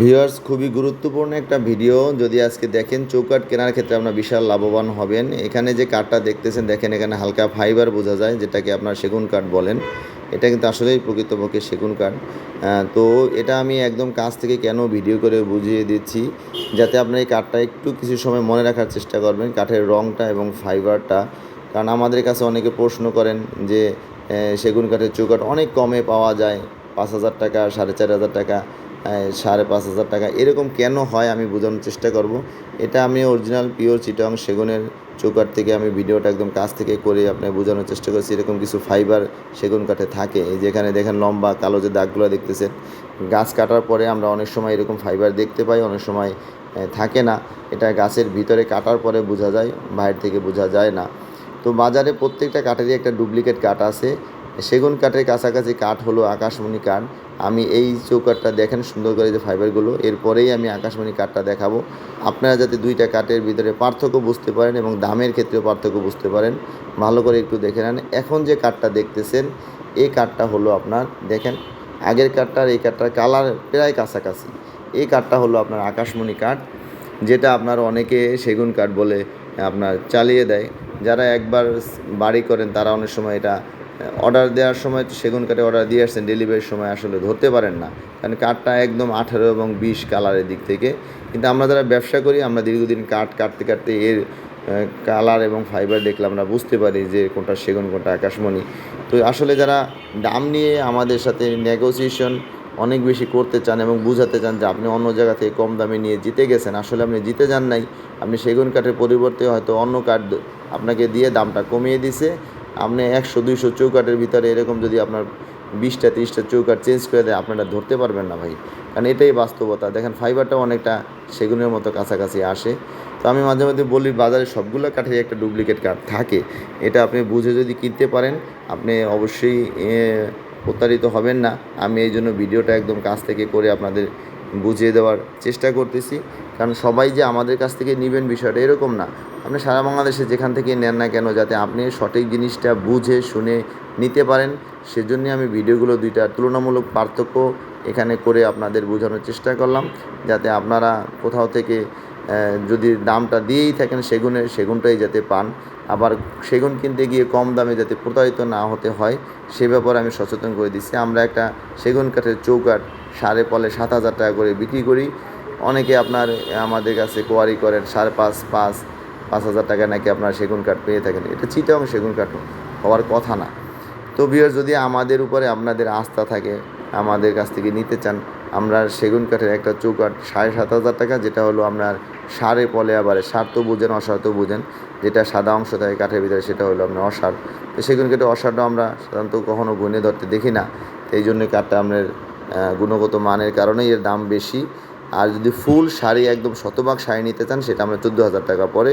Viewers, খুবই গুরুত্বপূর্ণ একটা ভিডিও। যদি আজকে দেখেন চৌকাট কেনার ক্ষেত্রে আপনার বিশাল লাভবান হবেন। এখানে যে কাঠটা দেখতেছেন, দেখেন এখানে হালকা ফাইবার বোঝা যায়, যেটাকে আপনার সেগুন কাঠ বলেন। এটা কিন্তু আসলেই প্রকৃতপক্ষে সেগুন কাঠ। তো এটা আমি একদম কাছ থেকে কেন ভিডিও করে বুঝিয়ে দিচ্ছি, যাতে আপনার এই কাঠটা একটু কিছু সময় মনে রাখার চেষ্টা করবেন, কাঠের রঙটা এবং ফাইবারটা কারণ আমাদের কাছে অনেকে প্রশ্ন করেন যে সেগুন কাঠের চৌকাঠ অনেক কমে পাওয়া যায়, পাঁচ হাজার টাকা, সাড়ে চার হাজার টাকা। সাড়ে পাঁচ হাজার টাকা। এরকম কেন হয় আমি বোঝানোর চেষ্টা করব। এটা আমি অরিজিনাল পিওর চিটং সেগুনের চৌকাঠ থেকে আমি ভিডিওটা একদম কাছ থেকে করে আপনার বোঝানোর চেষ্টা করছি। এরকম কিছু ফাইবার সেগুন কাঠে থাকে। যেখানে দেখেন লম্বা কালো যে দাগগুলো দেখতেছেন। গাছ কাটার পরে আমরা অনেক সময় এরকম ফাইবার দেখতে পাই, অনেক সময় থাকে না। এটা গাছের ভিতরে কাটার পরে বোঝা যায়, বাইরে থেকে বোঝা যায় না। তো বাজারে প্রত্যেকটা কাঠেরই একটা ডুপ্লিকেট কাঠ আছে। সেগুন কাঠের কাছাকাছি কাঠ হলো আকাশমণি কাঠ। আমি এই চৌকাঠটা দেখেন, সুন্দর করে যে ফাইবারগুলো এরপরেই আমি আকাশমণি কাঠটা দেখাবো। আপনারা যাতে দুইটা কাঠের ভিতরে পার্থক্য বুঝতে পারেন এবং দামের ক্ষেত্রেও পার্থক্য বুঝতে পারেন, ভালো করে একটু দেখে নেন। এখন যে কাঠটা দেখতেছেন, এই কাঠটা হলো আপনার, দেখেন, আগের কাঠটার, এই কাঠটার কালার প্রায় কাছাকাছি। এই কাঠটা হলো আপনার আকাশমণি কাঠ, যেটা আপনার অনেকে সেগুন কাঠ বলে আপনার চালিয়ে দেয়। যারা একবার বাড়ি করেন, তারা অনেক সময় এটা অর্ডার দেওয়ার সময় তো সেগুন কাঠে অর্ডার দিয়ে আসছেন ডেলিভারির সময় আসলে ধরতে পারেন না। কারণ কাঠটা একদম আঠারো এবং বিশ কালারের দিক থেকে। কিন্তু আমরা যারা ব্যবসা করি, আমরা দীর্ঘদিন কাঠ কাটতে কাটতে এর কালার এবং ফাইবার দেখলে আমরা বুঝতে পারি যে কোনটা সেগুন, কোনটা আকাশমণি। তো আসলে যারা দাম নিয়ে আমাদের সাথে নেগোসিয়েশন অনেক বেশি করতে চান এবং বুঝাতে চান যে আপনি অন্য জায়গা থেকে কম দামে নিয়ে জিতে গেছেন, আসলে আপনি জিতে যান নাই। আপনি সেগুন কাঠের পরিবর্তে হয়তো অন্য কাঠ আপনাকে দিয়ে দামটা কমিয়ে দিছে। আপনি একশো, দুইশো চৌকাঠের ভিতরে এরকম যদি আপনার বিশটা, তিরিশটা চৌকাঠ চেঞ্জ করে দেয় আপনারা ধরতে পারবেন না ভাই। কারণ এটাই বাস্তবতা। দেখেন ফাইবারটাও অনেকটা সেগুনের মতো কাছাকাছি আসে। তো আমি মাঝে মাঝে বলি, বাজারে সবগুলো কাঠের একটা ডুপ্লিকেট কাঠ থাকে। এটা আপনি বুঝে যদি কিনতে পারেন, আপনি অবশ্যই প্রতারিত হবেন না। আমি এই জন্য ভিডিওটা একদম কাছ থেকে করে আপনাদের বুঝিয়ে দেওয়ার চেষ্টা করতেছি। কারণ সবাই যে আমাদের কাছ থেকে নেবেন বিষয়টা এরকম না। আপনি সারা বাংলাদেশে যেখান থেকে নেন না কেন যাতে আপনি সঠিক জিনিসটা বুঝে, শুনে নিতে পারেন সেজন্যই আমি ভিডিওগুলো দুইটা তুলনামূলক পার্থক্য এখানে করে আপনাদের বোঝানোর চেষ্টা করলাম। যাতে আপনারা কোথাও থেকে যদি দামটা দিয়েই থাকেন সেগুনের সেগুনটাই যাতে পান। আবার সেগুন কিনতে গিয়ে কম দামে যাতে প্রতারিত না হতে হয়, সে ব্যাপারে আমি সচেতন করে দিচ্ছি। আমরা একটা সেগুন কাঠের চৌকাঠ সাড়ে পলে সাত হাজার টাকা করে বিক্রি করি। অনেকে আপনার, আমাদের কাছে কোয়ারি করেন, সাড়ে পাঁচ পাঁচ পাঁচ হাজার টাকা নাকি আপনার সেগুন কাঠ পেয়ে থাকেন? এটা চিটাং সেগুন কাঠ হওয়ার কথা না। তো বিয়ার যদি আমাদের উপরে আপনাদের আস্থা থাকে, আমাদের কাছ থেকে নিতে চান, আমরা সেগুন কাঠের একটা চৌকাঠ সাড়ে সাত হাজার টাকা, যেটা হলো আপনার সারে পলে আবার সার তো বুঝেন, অসার তো বুঝেন, যেটা সাদা অংশ থাকে কাঠের ভিতরে, সেটা হলো আপনার অসার। তো সেগুন কাঠের অসারটা আমরা সাধারণত কখনও গুনে ধরতে দেখি না। এই জন্য কাঠটা আপনার গুণগত মানের কারণেই এর দাম বেশি। আর যদি ফুল শাড়ি একদম শতভাগ শাড়ি নিতে চান, সেটা আমরা চোদ্দ হাজার টাকা পরে।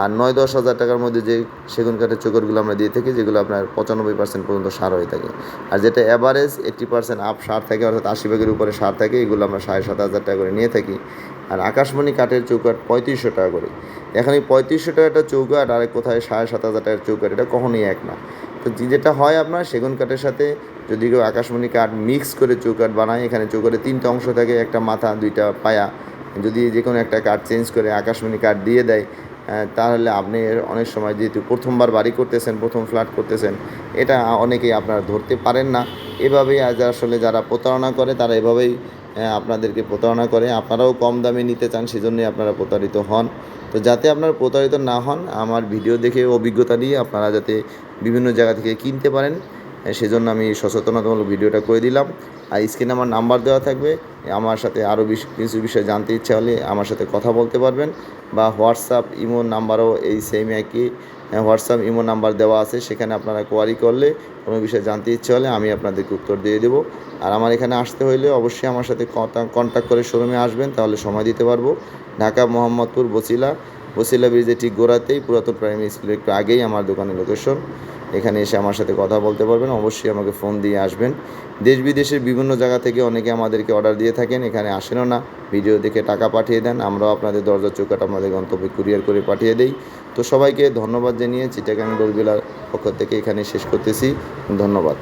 আর নয় দশ হাজার টাকার মধ্যে যে সেগুন কাঠের চোকরগুলো আমরা দিয়ে থাকি, যেগুলো আপনার পঁচানব্বই পার্সেন্ট পর্যন্ত সার হয়ে থাকে। আর যেটা অ্যাভারেজ এইট্টি পার্সেন্ট আপ সার থাকে, অর্থাৎ আশি ভাগের উপরে সার থাকে, এগুলো আমরা সাড়ে সাত হাজার টাকা করে নিয়ে থাকি। আর আকাশমণি কাঠের চৌকাঠ পঁয়ত্রিশশো টাকা করে। এখন এই পঁয়ত্রিশশো টাকাটা চৌকাঠ, আর কোথায় সাড়ে সাত হাজার টাকার চৌকাঠ, এটা কখনোই এক না। তো যেটা হয় আপনার, সেগুন কাঠের সাথে যদি কেউ আকাশমণি কাঠ মিক্স করে চৌকাঠ বানায়, এখানে চৌকাঠে তিনটা অংশ থাকে, একটা মাথা, দুইটা পায়া। যদি যে কোনো একটা কাঠ চেঞ্জ করে আকাশমণি কাঠ দিয়ে দেয় তাহলে আপনি অনেক সময় যেহেতু প্রথমবার বাড়ি করতেছেন, প্রথম ফ্ল্যাট করতেছেন, এটা অনেকেই আপনারা ধরতে পারেন না। এভাবেই আজ আসলে যারা প্রতারণা করে, তারা এভাবেই আপনাদেরকে প্রতারণা করে। আপনারাও কম দামে নিতে চান, সেজন্যই আপনারা প্রতারিত হন। তো যাতে আপনারা প্রতারিত না হন, আমার ভিডিও দেখে অভিজ্ঞতা নিয়ে আপনারা যাতে বিভিন্ন জায়গা থেকে কিনতে পারেন। সেজন্য আমি সচেতনতামূলক ভিডিওটা করে দিলাম। আর স্ক্রিনে আমার নাম্বার দেওয়া থাকবে। আমার সাথে আরও কিছু বিষয় জানতে ইচ্ছা হলে আমার সাথে কথা বলতে পারবেন। বা হোয়াটসঅ্যাপ, ইমো নাম্বারও এই সেম একই। হোয়াটসঅ্যাপ, ইমো নাম্বার দেওয়া আছে। সেখানে আপনারা কোয়ারি করলে, কোনো বিষয়ে জানতে ইচ্ছে হলে আমি আপনাদেরকে উত্তর দিয়ে দেবো। আর আমার এখানে আসতে হইলে অবশ্যই আমার সাথে কন্ট্যাক্ট করে শোরুমে আসবেন, তাহলে সময় দিতে পারব। ঢাকা, মোহাম্মদপুর বসিলা বসিলা ব্রিজের ঠিক গোড়াতেই পুরাতন প্রাইমারি স্কুলের একটু আগেই আমার দোকানের লোকেশন এখানে এসে আমার সাথে কথা বলতে পারবেন। অবশ্যই আমাকে ফোন দিয়ে আসবেন। দেশ বিদেশের বিভিন্ন জায়গা থেকে অনেকে আমাদেরকে অর্ডার দিয়ে থাকেন। এখানে আসেনও না। ভিডিও দেখে টাকা পাঠিয়ে দেন। আমরাও আপনাদের দরজা চৌকাট আমাদের গন্তব্যে কুরিয়ার করে পাঠিয়ে দেই। তো সবাইকে ধন্যবাদ জানিয়ে চিটাগাং ডোলবিলার পক্ষ থেকে এখানে শেষ করতেছি। ধন্যবাদ।